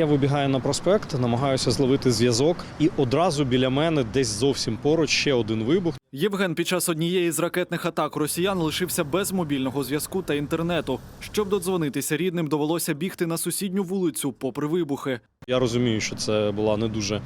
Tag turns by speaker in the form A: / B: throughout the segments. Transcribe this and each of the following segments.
A: Я вибігаю на проспект, намагаюся зловити зв'язок, і одразу біля мене, десь зовсім поруч, ще один вибух.
B: Євген під час однієї з ракетних атак росіян лишився без мобільного зв'язку та інтернету. Щоб додзвонитися рідним, довелося бігти на сусідню вулицю попри вибухи.
A: Я розумію, що це була не дуже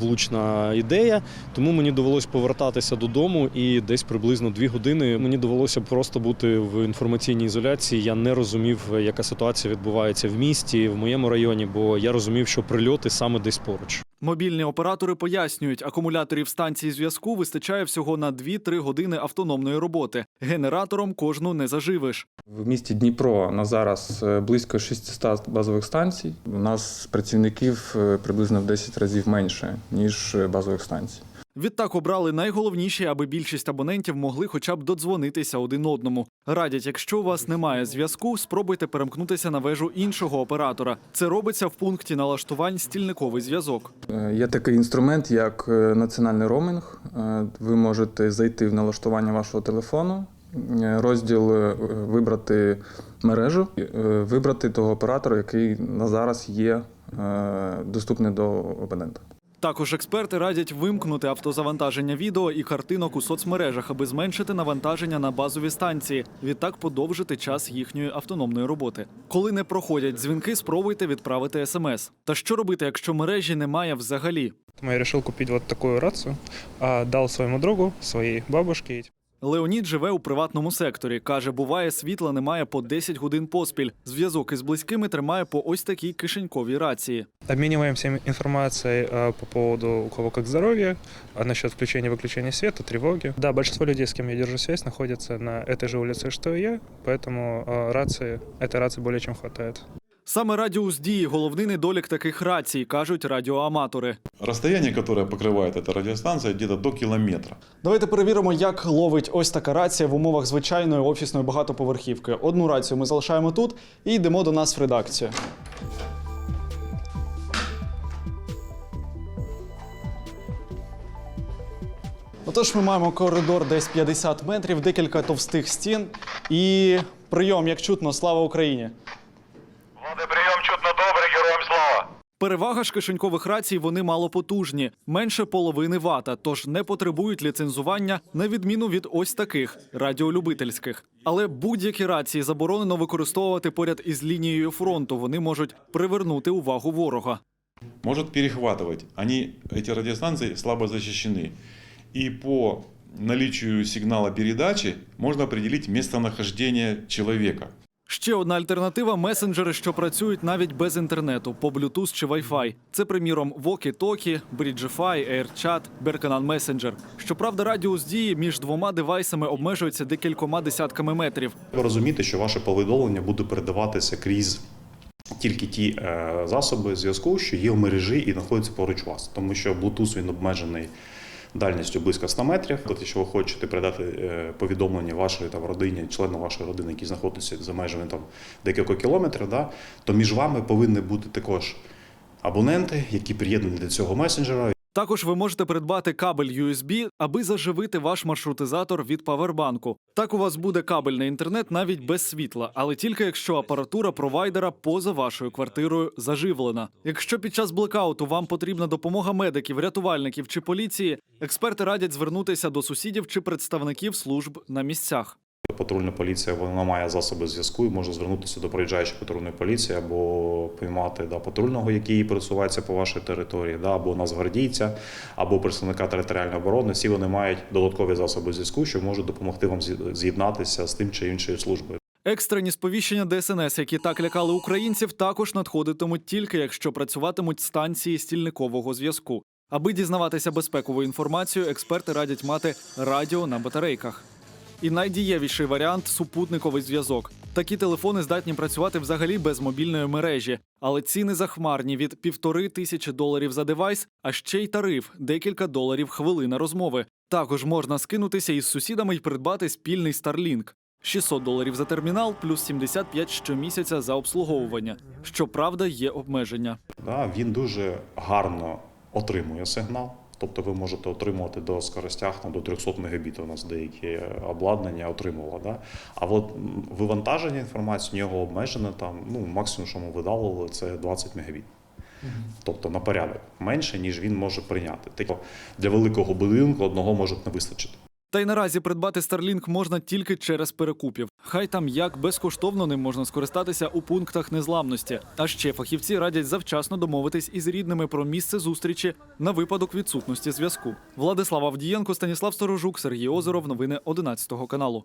A: влучна ідея, тому мені довелося повертатися додому, і десь приблизно дві години мені довелося просто бути в інформаційній ізоляції. Я не розумів, яка ситуація відбувається в місті, в моєму районі, бо я розумів, що прильоти саме десь поруч.
B: Мобільні оператори пояснюють, акумуляторів станції зв'язку вистачає всього на 2-3 години автономної роботи. Генератором кожну не заживиш.
C: В місті Дніпро на зараз е, близько 600 базових станцій. У нас працівників е, приблизно в 10 разів менше, ніж е, базових станцій.
B: Відтак обрали найголовніші, аби більшість абонентів могли хоча б додзвонитися один одному. Радять, якщо у вас немає зв'язку, спробуйте перемкнутися на вежу іншого оператора. Це робиться в пункті налаштувань стільниковий зв'язок.
C: Е, Є такий інструмент, як е, національний роумінг. Е, Ви можете зайти в налаштування вашого телефону, розділ вибрати мережу, вибрати того оператора, який на зараз є доступний до абонента.
B: Також експерти радять вимкнути автозавантаження відео і картинок у соцмережах, аби зменшити навантаження на базові станції. Відтак подовжити час їхньої автономної роботи. Коли не проходять дзвінки, спробуйте відправити смс. Та що робити, якщо мережі немає взагалі?
D: Я решил купить вот такую рацию, а, дал своему другу, своей бабушке.
B: Леонід живе у приватному секторі. каже, буває, світла немає по 10 годин поспіль. Зв'язок із близькими тримає по ось такій кишеньковій рації.
D: Обмениваемся информацией а, по поводу у кого как здоровье, а насчет включения-выключения света, тревоги. Да, большинство людей, с кем я держу связь, находятся на этой же улице, что и я, поэтому а, рации, этой рации более чем хватает.
B: Саме радіус дії головний недолік таких рацій, кажуть радіоаматори.
E: Расстояние, которое покрывает эта радиостанция, где-то до километра.
F: Давайте перевіримо, як ловить ось така рація в умовах звичайної офісної багатоповерхівки. Одну рацію ми залишаємо тут і йдемо до нас в редакцію. Отож, ми маємо коридор десь 50 метрів, декілька товстих стін і прийом, як чутно, слава Україні.
G: Влади, прийом чутно добре, героям слава.
B: Перевага ж кишенькових рацій вони малопотужні, менше половини вата, тож не потребують ліцензування на відміну від ось таких радіолюбительських. Але будь-які рації заборонено використовувати поряд із лінією фронту. Вони можуть привернути увагу ворога.
E: Может перехватывать. Они, эти радиостанции слабо защищены. И по наличию сигнала передачи можно определить местонахождение человека.
B: Ще одна альтернатива месенджери, що працюють навіть без інтернету по Bluetooth чи Wi-Fi. Це, приміром, Walkie-Talkie, Bridgefy, AirChat, Berkanan Messenger. Щоправда, радіус дії між двома девайсами обмежується декількома десятками метрів.
H: Ви розумієте, що ваше повідомлення буде передаватися крізь тільки ті е, засоби зв'язку, що є в мережі і знаходяться поруч вас, тому що Bluetooth він обмежений дальністю близько 100 метрів. Тобто, якщо ви хочете передати е, повідомлення вашої там родині, члену вашої родини, які знаходяться за межами там декілька кілометрів, да, то між вами повинні бути також абоненти, які приєднані до цього месенджера.
B: Також ви можете придбати кабель USB, аби заживити ваш маршрутизатор від павербанку. Так у вас буде кабельний інтернет навіть без світла, але тільки якщо апаратура провайдера поза вашою квартирою заживлена. Якщо під час блекауту вам потрібна допомога медиків, рятувальників чи поліції, експерти радять звернутися до сусідів чи представників служб на місцях.
H: Патрульна поліція вона має засоби зв'язку і може звернутися до проїжджаючої патрульної поліції або поймати да, патрульного, який пересувається по вашій території, да, або нацгвардійця, або представника територіальної оборони. Всі вони мають додаткові засоби зв'язку, що можуть допомогти вам з'єднатися з тим чи іншою службою.
B: Екстрені сповіщення ДСНС, які так лякали українців, також надходитимуть тільки якщо працюватимуть станції стільникового зв'язку. Аби дізнаватися безпекову інформацію, експерти радять мати радіо на батарейках. І найдієвіший варіант супутниковий зв'язок. Такі телефони здатні працювати взагалі без мобільної мережі, але ціни захмарні від півтори тисячі доларів за девайс, а ще й тариф декілька доларів хвилина розмови. Також можна скинутися із сусідами й придбати спільний Starlink. 600 доларів за термінал, плюс 75 щомісяця за обслуговування. Щоправда, є обмеження.
H: Да, він дуже гарно отримує сигнал. Тобто ви можете отримувати до скоростях ну, до 300 Мбіт. У нас деякі обладнання отримувало. Да? А от вивантаження інформації у нього обмежене там, ну, максимум, що ми видалили, це 20 мегабіт. тобто на порядок менше, ніж він може прийняти. Тобто для великого будинку одного може не вистачити.
B: Та й наразі придбати Starlink можна тільки через перекупів. Хай там як безкоштовно ним можна скористатися у пунктах незламності. А ще фахівці радять завчасно домовитись із рідними про місце зустрічі на випадок відсутності зв'язку. Владислав Авдієнко, Станіслав Сторожук, Сергій Озеров. Новини 11 каналу.